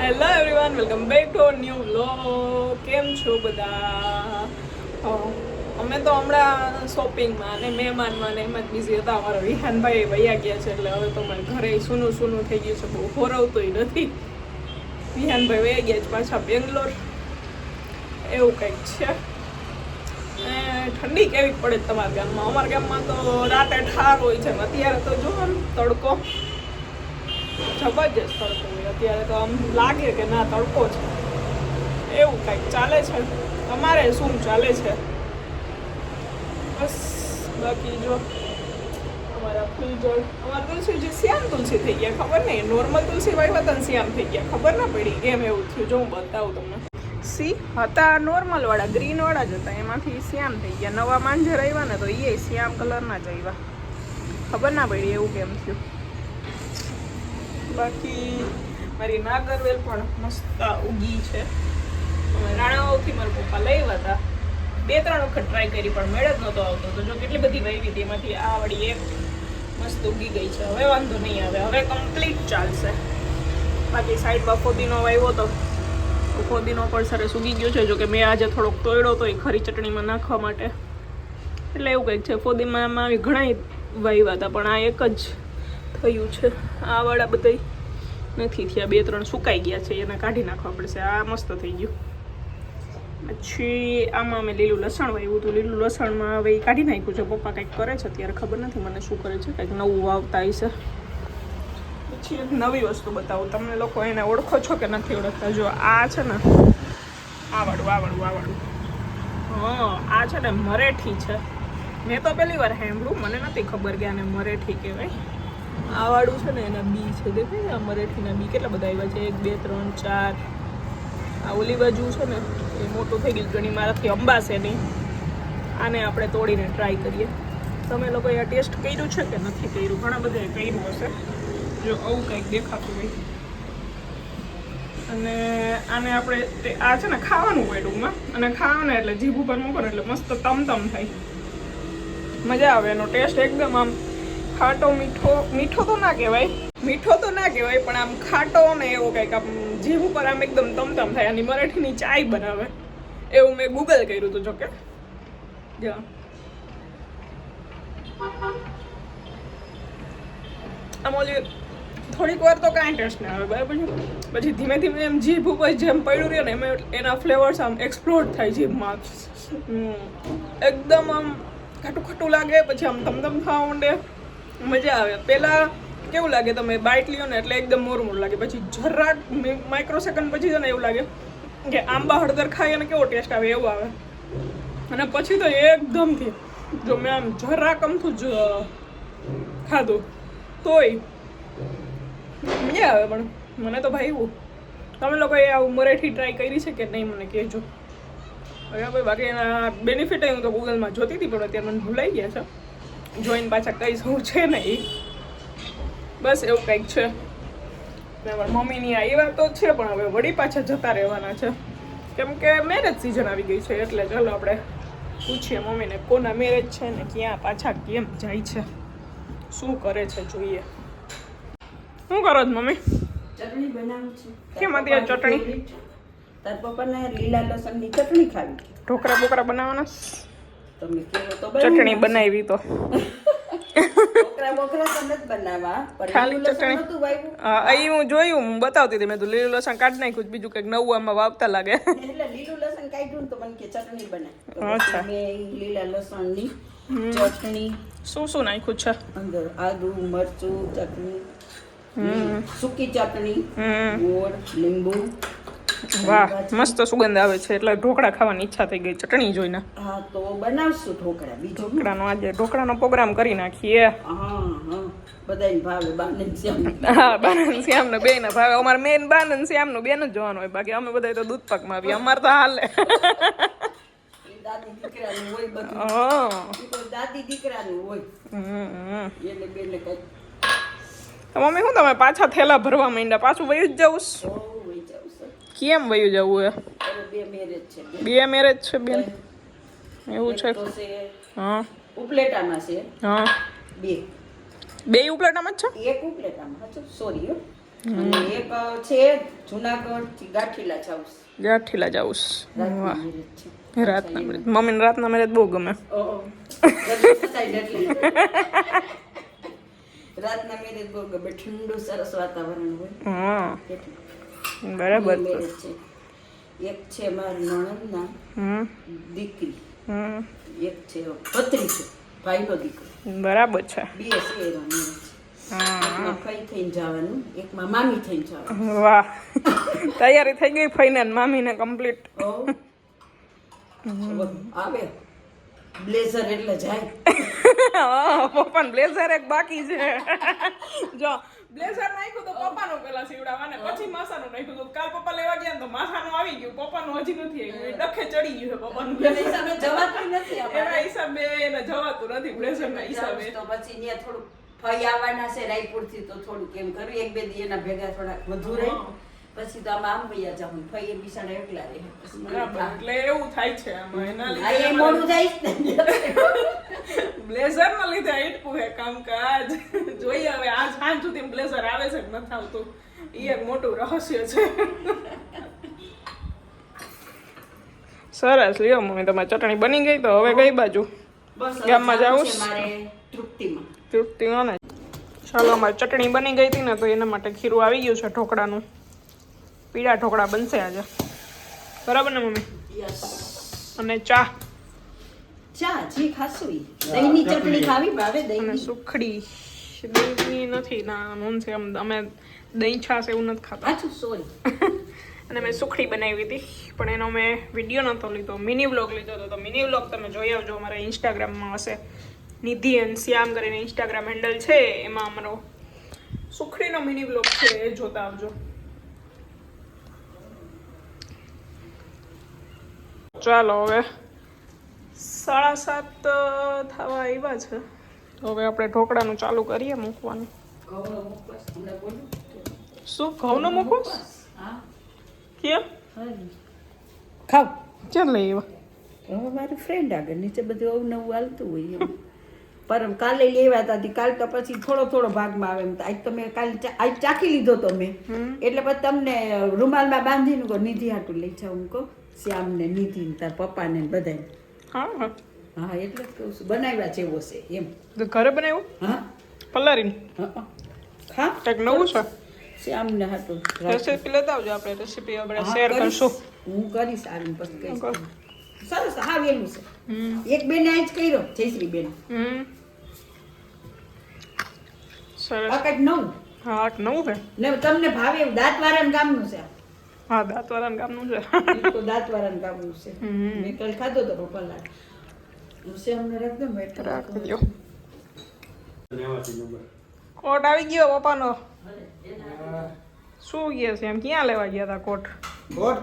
Hello everyone welcome back to new vlog કેમ છો બધા? અમે તો હમણાં શોપિંગમાં અને મહેમાનમાં ને એમાં જ બિઝી હતા. અમારા વિહાનભાઈ વૈયા ગયા છે એટલે હવે તો મારે ઘરે સૂનું સૂનું થઈ ગયું છે. બહુ હોરવતોય નથી. વિહાનભાઈ વૈયા ગયા છે પાછા બેંગ્લોર. એવું કંઈક છે. ઠંડી કેવી પડે તમારા ગામમાં? અમારા ગામમાં તો રાતે ઠાર હોય છે. ને અત્યારે તો ને તડકો. જબરજસ્ત તડકો હોય અત્યારે તો આમ લાગે કે ના, તડકો છે. એવું કંઈક ચાલે છે. તમારે શું ચાલે છે? બસ, બાકી જો, અમારા ફૂલજળ અમારા તુલસી જે શ્યામ તુલસી થઈ ગયા, ખબર નહીં? નોર્મલ તુલસી વાવ્યા હતા શ્યામ થઈ ગયા, ખબર ના પડી? કેમ એવું થયું. જો હું બતાવું તમને. સી, હતા નોર્મલ વાળા, ગ્રીન વાળા જ હતા. એમાંથી શ્યામ થઈ ગયા. નવા માંજર આવ્યા ને તો એ શ્યામ કલરના જ આવ્યા ખબર ના પડી એવું કેમ થયું. બાકી મારી નાગરવેલ પણ મસ્ત ઉગી છે. રાણાઓથી મારા પપ્પા લાવ્યા હતા. બે, ત્રણ વખત ટ્રાય કરી પણ મેળ જ નહોતો આવતો. તો જો કેટલી બધી વાવી હતી, એમાંથી આ વળી એક મસ્ત ઉગી ગઈ છે. હવે વાંધો નહીં આવે. હવે કમ્પ્લીટ ચાલશે. બાકી સાઈડમાં ફોદીનો વાવ્યો તો ફોદીનો પણ સરસ ઉગી ગયો છે. જો કે મેં આજે થોડોક તોડ્યો તો એ ખરી ચટણીમાં નાખવા માટે. એટલે એવું કંઈક છે. ફોદીમાં આવી ઘણા વાવ્યા હતા, પણ આ એક જ થયું છે. આ વાળા બધા નથી થયા. બે ત્રણ સુકાઈ ગયા છે. એને કાઢી નાખવા પડશે. આ મસ્ત થઈ ગયું. પછી આમાં અમે લીલું લસણ વાવ્યું હતું. લીલું લસણમાં હવે કાઢી નાખ્યું છે. પપ્પા કંઈક કરે છે અત્યારે ખબર નથી મને શું કરે છે. કંઈક નવું વાવતા હશે. પછી એક નવી વસ્તુ બતાવું. તમે લોકો એને ઓળખો છો કે નથી ઓળખતા? જો આ છે ને, આવડું આવડું આવડું. હા, આ છે ને મરેઠી છે. મેં તો પહેલી વાર સાંભળ્યું. મને નથી ખબર કે આને મરેઠી કહેવાય. આ વાળું છે ને, એના બી છે. દેખાય આ મરેઠીના બી કેટલા બધા આવ્યા છે. એક, બે, ત્રણ, ચાર. આ ઓલી બાજુ છે ને, એ મોટું થઈ ગયું, ઘણી મારાથી અંબાશે નહીં. આને આપણે તોડીને ટ્રાય કરીએ. તમે લોકોએ આ ટેસ્ટ કર્યું છે કે નથી કર્યું? ઘણા બધા કર્યું હશે. જો આવું કંઈક દેખાતું હોય. અને આને આપણે આ છે ને, ખાવાનું હોય ટૂંકમાં અને ખાવાના એટલે જીભ ઉપર મૂકો ને એટલે મસ્ત તમ તમ થાય. મજા આવે એનો ટેસ્ટ એકદમ આમ ખાટો મીઠો મીઠો તો ના કહેવાય. મીઠો તો ના કહેવાય, પણ આમ ખાટો ને એવો કંઈક આમ જીભ ઉપર આમ એકદમ તમતમ થાય અને મરાઠીની ચાય બનાવે. એવું મેં ગૂગલ કર્યું હતું જોકે આમ ઓલી થોડીક વાર તો કાંઈ ટેસ્ટ ના આવે, બરાબર છે? પછી ધીમે ધીમે એમ જીભ ઉપર જેમ પડ્યું રહ્યો ને એમાં એના ફ્લેવર્સ આમ એક્સપ્લોર થાય જીભમાં. એકદમ આમ ખાટું ખાટું લાગે, પછી આમ તમતમ ખાવા માંડે. મજા આવે. પહેલાં કેવું લાગે તમે બાઇટ લ્યો ને એટલે એકદમ મોર મોર લાગે. પછી જરાક માઇક્રો સેકન્ડ પછી છે ને એવું લાગે કે આંબા હળદર ખાઈ અને કેવો ટેસ્ટ આવે એવું આવે. અને પછી તો એકદમથી, જો મેં આમ જરાક અમથું જ ખાધું, તોય મજા આવે પણ મને તો ભાઈ એવું. તમે લોકોએ આવું મરાઠી ટ્રાય કરી છે કે નહીં મને કહેજો? હવે ભાઈ બાકી એના બેનિફિટ હું તો ગૂગલમાં જોતી હતી પણ અત્યારે મને ભૂલાઈ ગયા છે. જોઈને પાછા કઈ શું છે ને એ બસ એવું કંઈક છે. મમ્મીની આ આવ્યા તો છે પણ હવે વળી પાછા જતા રહેવાના છે. કેમ કે મેરેજ સિઝન આવી ગઈ છે એટલે ચાલો આપણે પૂછીએ મમ્મીને કોના મેરેજ છે ને ક્યાં પાછા કેમ જાય છે. શું કરે છે જોઈએ. શું કરો છો મમ્મી? ચટણી બનાવું છું. કેમ હતી આ ચટણી? તાર પપ્પાને લીલા લસણની ચટણી ખાવી. ઢોકરા બોકરા બનાવવાના? તમે કેવો તો ચટણી બનાવી તો. ખાલી ચટણી? નહોતું વાવ્યું. હા અહીં હું જોયું હું બતાવતી હતી. મેં તો લીલું લસણ કાઢી નાખ્યું બીજું કંઈક નવું આમાં વાવતા લાગે. એટલે લીલું લસણ કાઢ્યું તો મને કે ચટણી બનાય. અચ્છા. લીલા લસણની ચટણી શું શું નાખ્યું છે? અંદર આદુ મરચું ચટણી સૂકી ચટણી હમ. ગોળ લીંબુ વાહ મસ્ત સુગંધ આવે છે. એટલે ઢોકળા ખાવાની ઈચ્છા થઈ ગઈ ચટણી જોઈને. હા તો બનાવશું ઢોકળા. બીજો ઢોકળાનો આજે ઢોકળાનો પ્રોગ્રામ કરી નાખીએ. હા હા. બધાને ભાવે બાને શ્યામ હા બાનન ભાવે. અમારે મેન બાનન શ્યામનું બેન જ જોવાનું હોય. બાકી અમે બધા તો દૂધ પાકમાં આવીએ. અમારે તો હાલે. દાદી દીકરાનું હોય બધું. હા. ઈ તો દાદી દીકરાનું હોય. હમ, હમ. એટલે બેને કઈ મમ્મી શું તમે પાછા થેલા ભરવા માંડ્યા? પાછું વયું જ જવું વહી કેમ વયું જવું એ? બે મેરેજ છે બે. બે મેરેજ છે બેન? એવું છે? હા. ઉપલેટામાં છે. હા. બે. બે ઉપલેટામાં જ છે? એક ઉપલેટામાં સોરી અને એક છે જુનાગઢ ગાંઠીલા જાઉસ ગાંઠીલા જાઉસ વાહ. રાતની મેરેજ મમ્મીને રાતના મેરેજ બહુ ગમે. રાતના મેરેજ બહુ ગમે. ઠંડુ સરસ વાતાવરણ હોય. હા. બરાબર છે. એક છે મારી નણંદના દીકરી. હમ. એક છે ભત્રી છે ભાઈનો દીકરો. બરાબર છે. બે છે. એકમાં ફઈ થઈને જવાનું એકમાં મામી થઈને જવાનું. વાહ. તૈયારી થઈ ગઈ ફઈને મામીને કમ્પ્લીટ આવે. બ્લેઝર એટલે જાય. પપ્પા બ્લેઝર એક બાકી છે. જો બ્લેઝર નાખ્યું તો પપ્પાનું પેલા સીવડાવવા ને પછી માસાનું નાખ્યું તો કાલ પપ્પા લેવા ગયા તો માસાનું આવી ગયું. પપ્પાનું હજી નથી આવ્યું. ડખે ચડી ગયું છે પપ્પાનું. હિસાબે જવાતું નથી એના હિસાબે એને જવાતું નથી બ્લેઝર ના હિસાબે. તો પછી ત્યાં થોડું ફઈ આવવાના છે રાયપુરથી તો થોડુંક એમ કર્યું એક બે દી એના ભેગા થોડાક વધુ રહી. પછી તો આમાં આમ વૈયા જાઉં. ફઈ એ બિસાડા એકલા રહે. બરાબર એટલે એવું થાય છે આમાં. એના આ એ મોડું જાય બ્લેઝર ના. લીધે આટકું હે કામકાજ. જોઈએ હવે આ સાંજ સુધી બ્લેઝર આવે છે કે નથી આવતું એ એક મોટું રહસ્ય છે. સરસ લ્યો મમ્મી તમારી ચટણી બની ગઈ તો હવે કઈ બાજુ? ગામમાં જાવું મારે તૃપ્તિમાં. ને? ચાલો અમારી ચટણી બની ગઈ હતી ને તો એના માટે ખીરું આવી ગયું છે ઢોકળાનું. પીળા ઢોકળા બનશે આજે. બરાબર ને મમ્મી? અને ચા. ચા જે ખાસું દહીંની ચટણી. ખાવી ભાવે અને દહીંની સુખડી દહીંની નથી ના નોન છે. અમે દહીં છાશ એવું નથી ખાતા. સોરી અને મેં સુખડી બનાવી હતી પણ એનો મેં વીડિયો નહોતો લીધો મિની વ્લોગ લીધો હતો. તો મિની વ્લોગ તમે જોઈ આવજો અમારા ઇન્સ્ટાગ્રામમાં હશે. નિધિ એન શ્યામ કરીને ઇન્સ્ટાગ્રામ હેન્ડલ છે એમાં અમારો સુખડીનો મિની વ્લોગ છે એ જોતા આવજો. ચાલો હવે સાડા સાત થવા આવ્યા છે. તો હવે આપણે ઢોકળાનું ચાલુ કરીએ મૂકવાનું. શું ઘઉંનો ક્યાં હરી ખાવ. ચાલ લઈ એવા હવે મારી ફ્રેન્ડ આગળ નીચે બધું અવનવું નવું હાલતું હોય એમ. પરમ કાલે લેવા હતા કાલ તો પછી થોડો થોડો ભાગમાં આવે એમ. તો આજ તો મેં કાલ આજ ચાખી લીધો તો મેં. એટલે પછી તમને રૂમાલમાં બાંધીને કહો નિધિ હાટું લઈ જાઉં કહો. શ્યામને નિધિ ને તાર પપ્પાને બધાને. હા હા. હા એટલે જ કહું છું. બનાવ્યા જેવો છે એમ. તો ઘરે બનાવ્યું? હા. પલારીને હા કંઈક નવું છે? શ્યામને હાટું રેસીપી લેતા આવજો આપણે રેસીપી આપણે શેર કરીશ. હું કરીશ આવીને પછી કહીશ સરસ હા વેલું છે. એક બેન આજ કર્યો જયશ્રી બેન સરસ. આ કંઈક નવું. હા નવું છે? ને તમને ભાવે એવું દાંતવાળાના ગામનું છે? આ. હા દાંતવાળાના ગામનું છે. તો દાંતવાળાના ગામનું છે. હમ. મેં કાલ ખાધો તો પપ્પા છે અમને રાખજો કોટ આવી ગયો પપ્પાનો? શું ગયો છે એમ? ક્યાં લેવા ગયા હતા કોટ?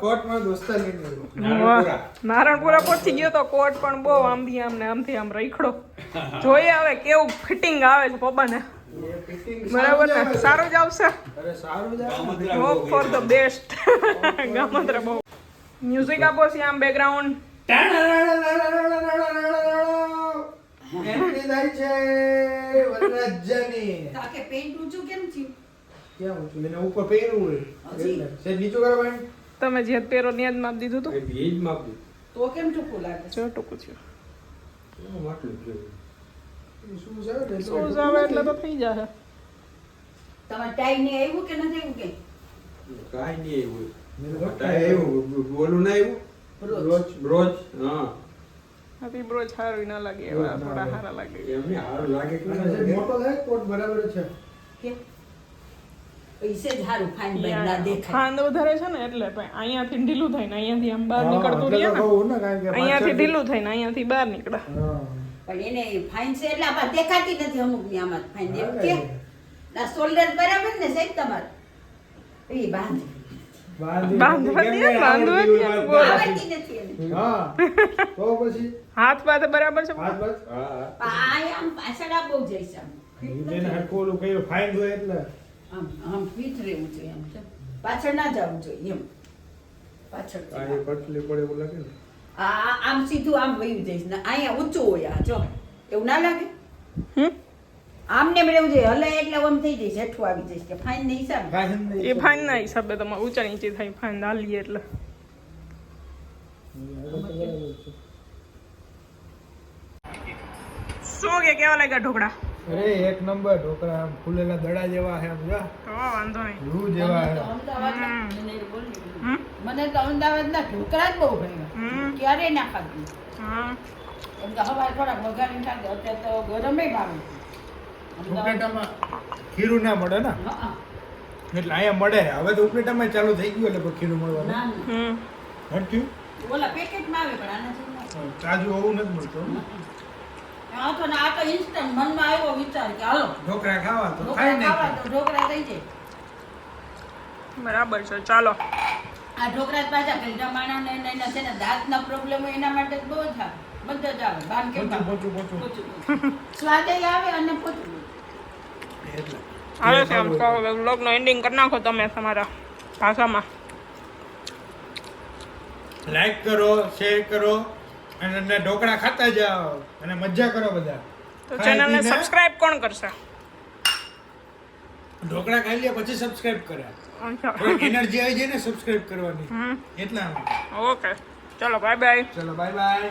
કોટ દોસ્તા. વાહ. નારણપુરા પરથી ગયો તો કોટ પણ બહુ આમથી આમ ને આમથી આમ રખડો. જોઈએ હવે કેવું ફિટિંગ આવે છે પપ્પાને. એ બરાબર ને? સારું જ આવશે. હોપ ફોર ધ બેસ્ટ ગામત્રા બહુ મ્યુઝિક આપો છે આમ બેકગ્રાઉન્ડ થાય છે પેન્ટ ઊંચું કેમ થયું ક્યાં ઊંચું? એને ઉપર પહેર્યું હોય. હજી? એટલે. સેજ નીચું કરો બેન. તમે જે માપ દીધું તો કેમ ટૂંકું લાગે છે જો ટૂંકું થયું એ શું છે? એટલે તો થઈ જશે તમારે ટાઈ ને આવ્યું કે નથી આવ્યું કે ના તો કાંઈ બ્રોચ. હા. હતી બ્રોચ સારું ના લાગે એવા થોડા સારા લાગે. અને સેજ મોટો થાય કોટ બરાબર છે. કે? પૈસે જ સારું ફાઇન બાઈન દેખાય. ખાંડ વધારે છે ને એટલે પણ અહીંયાથી ઢીલું થાય અહીંયાથી આમ બહાર નીકળતું રહે ને કે અહીંયાથી ઢીલું થાય ને અહીંયાથી બહાર નીકળે. હા. પણ એને ફાઇન છે એટલે આમાં દેખાતી નથી અમુકની આમાં ફાઇન એવું કે. ના શોલ્ડર બરાબર ને સાહેબ તમારે? એ બાંધી. હાથ પાથે બરાબર છે. હાથ બસ આમ પાછળ બહુ જઈશ આમ. હરખું ઓલું ફાઇન હોય એટલે. આમ આમ ફિટ રહેવું જોઈએ આમ છે. પાછળ ના જવું જોઈએ એમ. પાછળ આ પટલી પડે એવું લાગે ને. આ આમ સીધું આમ વયું જઈશ ને અહીંયા ઊંચું હોય આ જો. એવું ના લાગે? હમ? આમને રહેવું જોઈએ હલે એટલે ઓમ થઈ જઈશ હેઠું આવી જઈશ કે ફાઇન ને હિસાબે એ ફાઇન ના હિસાબે તમારે ઊંચા નીચે થાય ફાઇન હાલીએ એટલે. શું કે કેવા લાગ્યા ઢોકળા? અરે એક નંબર ઢોકળા આમ ફૂલેલા દડા જેવા છે આમ જો. તો વાંધો નહીં. રૂ જેવા છે. મને તો અમદાવાદ ના અમદાવાદના ઢોકળા જ બહુ ભાવ્યા ક્યારે ક્યારેય ના ખાધું. હા. એમ તો હવાર થોડાક વઘારીને ખાધું અત્યારે તો ગરમે ભાવે. ઉપલેટામાં ખીરું ના મળે ને? એટલે અહીંયા મળે. હવે તો ઉપલેટામાં ચાલુ થઈ ગયું એટલે ખીરું મળવાનું. ના, ના. હટક્યું ઓલા પેકેટમાં આવે પણ આના જેવું તાજું હોવું નથી મળતું. આ તો આ તો instant મનમાં આવ્યો વિચાર કે હાલો. ઢોકળા ખાવા તો ખાઈ ઢોકળા ખાવા નાખ્યા. તો ઢોકળા થઈ જાય. બરાબર છે ચાલો. આ ઢોકળા જ પાછા માણસને એને એના છે ને દાંતના પ્રોબ્લેમ હોય એના માટે બહુ જ આવે. બધો જ આવે. બાન કેમ પોચું પોચું પોચું. સ્વાદે આવે અને પોચું. એટલે છે આમ બ્લોગનો એન્ડિંગ કરી નાખો તમે તમારા ભાષામાં. લાઈક કરો શેર કરો અને ઢોકળા ખાતા જાઓ અને મજા કરો બધા. તો ચેનલને સબસ્ક્રાઇબ કોણ કરશે? ઢોકળા ખાઈ લે પછી સબસ્ક્રાઇબ કરે. એનર્જી આવી જાય ને સબસ્ક્રાઇબ કરવાની. એટલા માટે. ઓકે ચલો બાય બાય ચલો બાય બાય